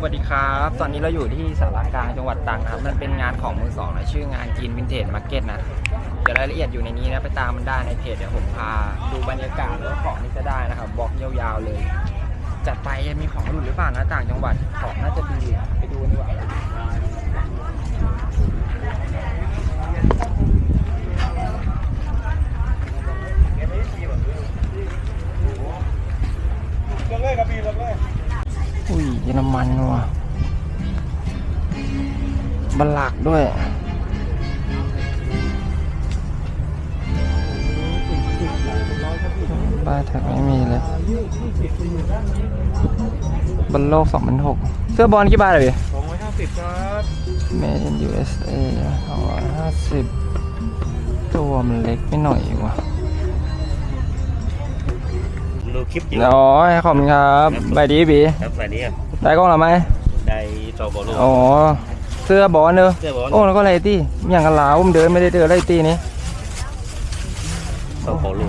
สวัสดีครับ ตอนนี้เราอยู่ที่สารากลางจังหวัดตรังนะครับ มันเป็นงานของมือสองนะชื่องานจีนวินเทจมาร์เก็ตนะ เดี๋ยวรายละเอียดอยู่ในนี้นะ ไปตามมันได้ในเพจเดี๋ยวผมพาดูบรรยากาศแล้วของที่จะได้นะครับบล็อกยาวๆเลย จัดไปมีของหลุดหรือเปล่านะต่างจังหวัดของน่าจะดีไปดูดีกว่าอุ้ยเลย อรมันว่ะบัลลักด้วยบ้านแท็กไม่มีเลยบอลโลก2006 เสื้อบอลกี่บาทเลยสองร้อยห้าสิบครับ Made in USA 250ตัวมันเล็กไปหน่อยว่ะ คลิปอยู่อ๋อขอบคุณครับใบดีบีครับแบบนี้อะได้กล้องหรือไม่ได้โจโบลูอ๋อเสื้อบอลเนอะเสื้อบอลโอ้แล้วก็อะไรตี้อย่างกันลาวผมเดินไม่ได้เจออะไรตี้นี้โจโบลู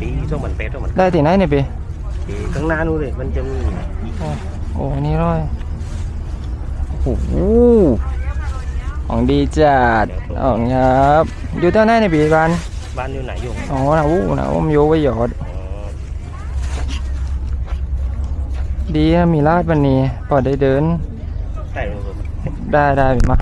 ปีช่วงมันเป็ดช่วงมันได้ที่ไหนเนี่ยปีปีข้างหน้านู้นเลยมันจะมีโอ้นี่ร้อยโอ้โหของดีจัดอ๋อครับอยู่เท่าไหนเนี่ยปีบ้านบ้านอยู่ไหนอยู่อ๋อนะวู้นะผมโยไว้หยอด อ๋อดีนะมีลาดวันนี้พอได้เดินใช่เลยได้ได้พี่มา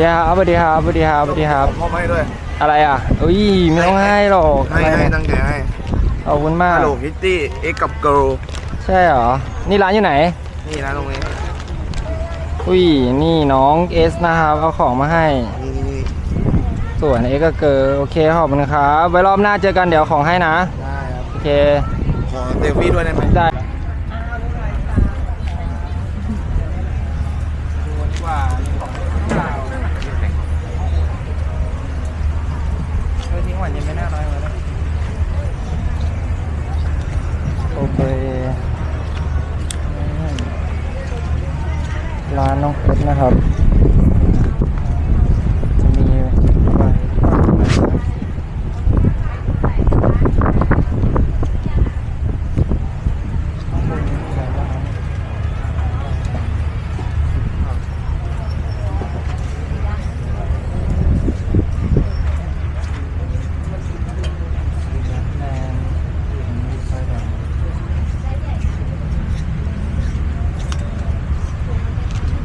ดีครับสวัสดีครับสวัสดีครับสวัสดีครับ มอบให้ด้วย อะไรอะอุ้ยไม่ต้องให้หรอกให้ให้ตั้งใจให้ขอบคุณมาก ฮัลโหลคิตตี้เอ็กกับเกิร์ลใช่เหรอ นี่ร้านอยู่ไหน นี่นะตรงนี้อุ้ยนี่น้องเอสนะครับเอาของมาให้ นี่นี่นี่ส่วนเอ็กก็เกิร์ลโอเคขอบคุณครับ ไว้รอบหน้าเจอกันเดี๋ยวของให้นะ ได้ครับ โอเค ขอเซลฟี่ด้วยได้ไหม ได้ดูดีกว่ามีของเปล่าเออทิ้งหวานยังไม่น่าร้อยเลยนะโอเคอืม ร้านน้องเพชรนะครับ จะมีไว้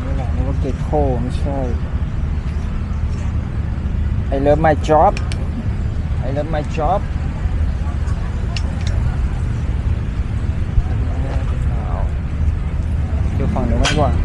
ไม่หลังนึ กว่าเกโคไม่ใช่ I love my job I love my job ดูฝั่งนู้นมากกว่า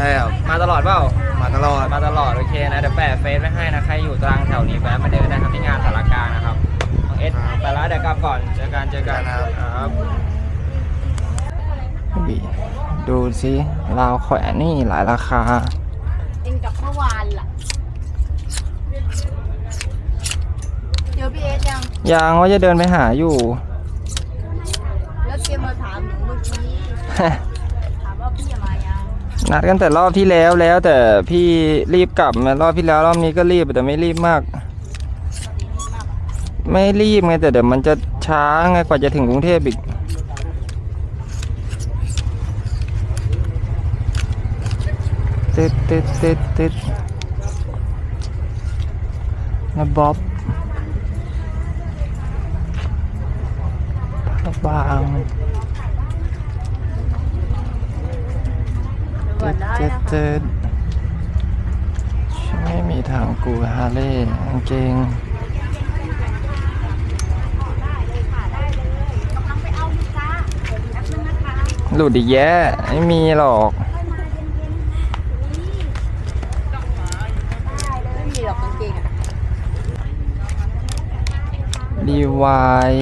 ช่ไหมใช่ครับ มาตลอดเปล่า มาตลอด มาตลอดโอเคนะเดี๋ยวแปะเฟซไว้ให้นะใครอยู่ตรังแถวนี้แวะมาเดินนะครับที่งานสารกลางนะครับน้องเอสไปแล้วเดี๋ยวกลับก่อนเจอกันเจอกันครับครับดูสิราวแขวนนี่หลายราคา เองกับเมื่อวานล่ะเจอพี่เอสยัง ยังว่าจะเดินไปหาอยู่ แล้วเกมมาถามหนูเมื่อกี้ ถามว่าพี่จะมายัง นัดกันแต่รอบที่แล้วแล้ว แต่พี่รีบกลับมารอบที่แล้วรอบนี้ก็รีบแต่ไม่รีบมาก ไม่รีบไงแต่เดี๋ยวมันจะช้าไงกว่าจะถึงกรุงเทพอีกติดติดติดติดนะบ๊อบพระบาง เดี๋ยว ก่อนได้เจ็ดนะคะเจ็ดฉันไม่มีทางกูฮาเล่กางเกงกำลังไปเอาอยู่จ้าแป๊บนึงนะคะหลุดอีกแย่ไม่มีหรอกไม่มีหรอกกางเกงอะรีวาย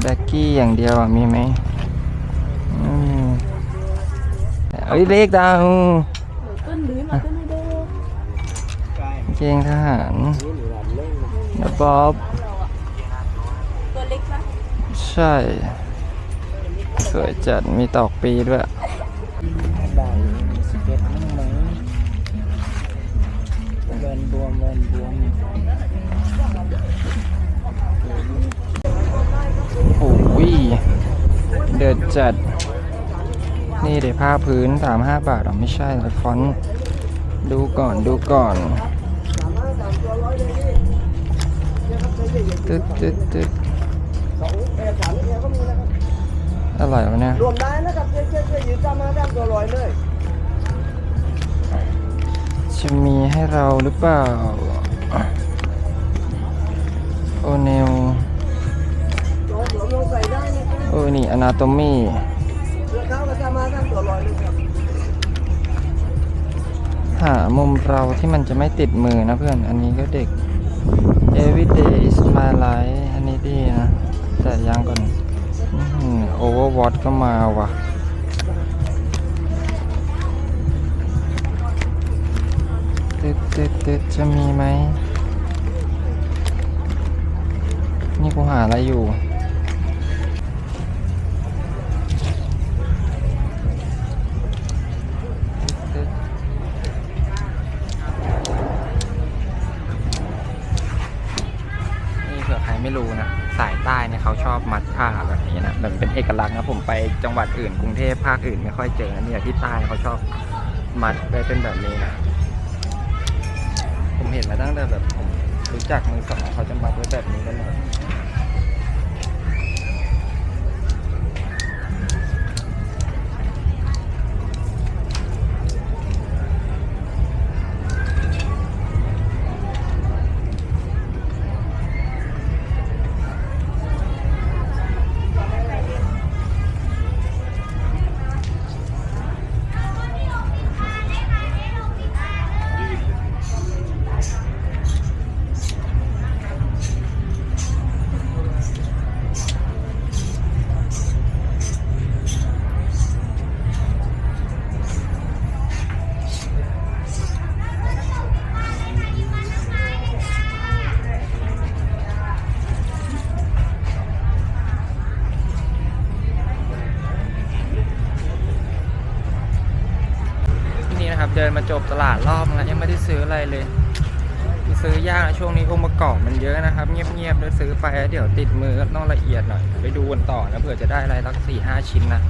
แบ็กกี้อย่างเดียวอะมีไหมอืม เอ้ยเลขดังต้นลื้อมาต้นไม่ได้กางเกงทหารนะบ๊อบตัวเล็กนะใช่ สวยจัด มีตอกปีด้วยได้สเก็ตนั่งไหมเวนบวมเวนบวมโอ้ยเดือดจัด นี่เดี๋ยวผ้าพื้นสามห้าบาทหรอไม่ใช่หรอฟอนต์ดูก่อนดูก่อนตึ๊ดตึ๊ดตึ๊ดอร่อยวะเนี่ยรวมได้นะครับเจ๊เจ๊เจ๊ยืนจำมาด้านตัวลอยเลยจะมีให้เราหรือเปล่า โอเนลลงใส่ได้นะครับโอ้นี่อนาโตมี หามุมเราที่มันจะไม่ติดมือนะเพื่อน อันนี้ก็เด็ก Everyday is my life อันนี้ดีนะ แต่ยังก่อนโอเวอร์วอตก็มาว่ะตึ๊ดตึ๊ดตึ๊ดจะมีไหม นี่กูหาอะไรอยู่ ไม่รู้นะ สายใต้เนี่ยเขาชอบมัดผ้าแบบนี้นะแบบเป็นเอกลักษณ์นะผมไปจังหวัดอื่นกรุงเทพภาคอื่นไม่ค่อยเจอนะเนี่ยที่ใต้เขาชอบมัดไว้เป็นแบบนี้นะ ผมเห็นมาตั้งแต่แบบผมรู้จักมือสองเขาจะมัดไว้แบบนี้กันเลย มาจบตลาดรอบแล้วยังไม่ได้ซื้ออะไรเลย ซื้อยากนะช่วงนี้องค์ประกอบมันเยอะนะครับ เงียบๆเดี๋ยวซื้อไปแล้วเดี๋ยวติดมือต้องละเอียดหน่อย ไปดูกันต่อนะเผื่อจะได้อะไรสักสี่ห้าชิ้นนะ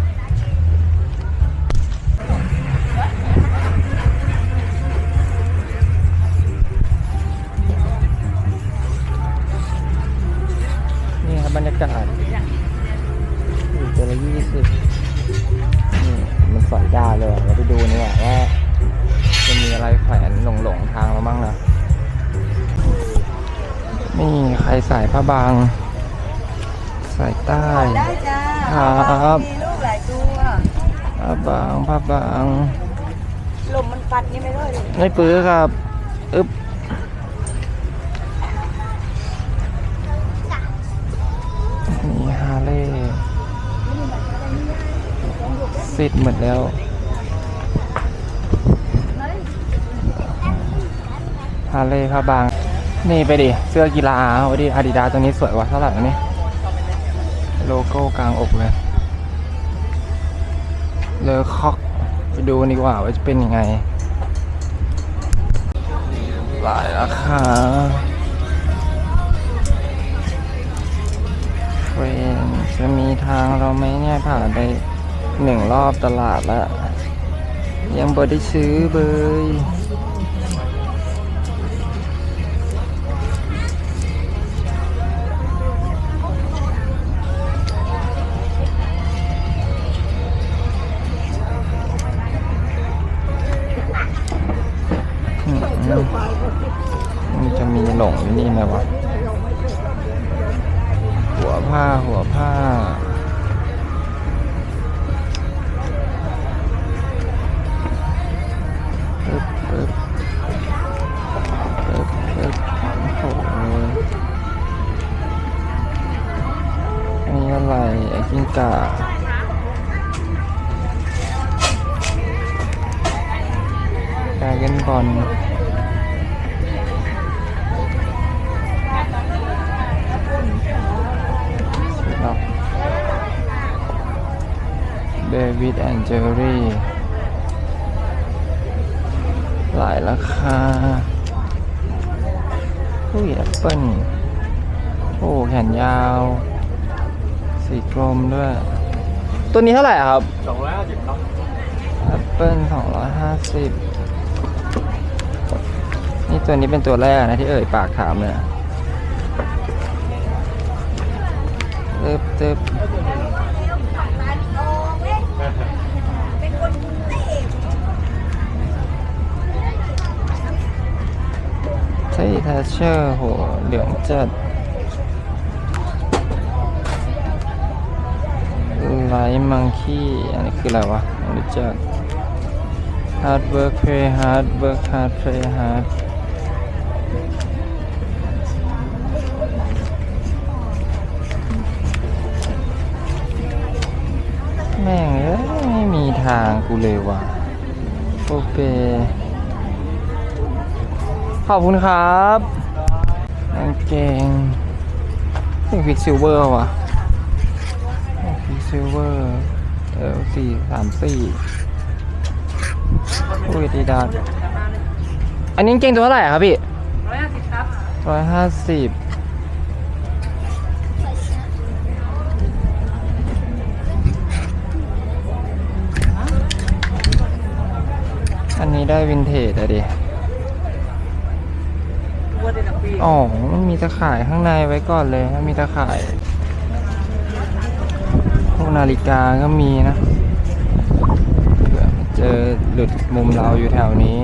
บางสสายใต้ได้จ้าครับมีลูกหลายตัวผ้าบางผ้าบางลมมันปัดนี่ไม่ได้เลยไม่ปื้อครับอึ๊บนี่ฮาเล่สิทธิ์หมดแล้วฮาเล่ผ้าบาง นี่ไปดิ เสื้อกีฬาเอาดิอาดิดาตัวนี้สวยว่าเท่าไหร่นี่โลโก้กลางอกเลย เลอคอกไปดูดีกว่าว่าจะเป็นยังไง หลายราคาเฟรนจะมีทางเราไหมเนี่ยผ่านไปหนึ่งรอบตลาดแล้ว ยังบ่ได้ซื้อเบย อะไรไอ้กิ้งก่าการเล่นบอลสุดยอดเดวิดแอนเจอรี่ หลายราคาอุ้ยแอปเปิ้ลโอ้แขนยาว สีกลมด้วย ตัวนี้เท่าไหร่อะครับสองร้อยห้าสิบครับแอปเปิ้ลสองร้อยห้าสิบนี่ตัวนี้เป็นตัวแรกนะที่เอ่ยปากถามเนี่ยเติบเติบใช่ทัชเชอร์โหเหลืองจัด ไลท์มังคีอันนี้คืออะไรวะไม่รู้จัก hard work play hard work hard play hard แม่งเอ้ยไม่มีทางกูเลยว่ะโอเปขอบคุณครับกางเกงนี่ฟิกซิลเวอร์ว่ะ ซิลเวอร์เออสี่สามสี่อุ้ยดีดาดอันนี้กางเกงตัวเท่าไหร่อะครับพี่ร้อยห้าสิบครับร้อยห้าสิบอันนี้ได้วินเทจอะดิอ๋อ มันมีตะข่ายข้างในไว้ก่อนเลยมีตะข่ายพวก นาฬิกาก็มีนะเผื่อเจอหลุดมุมเราอยู่แถวนี้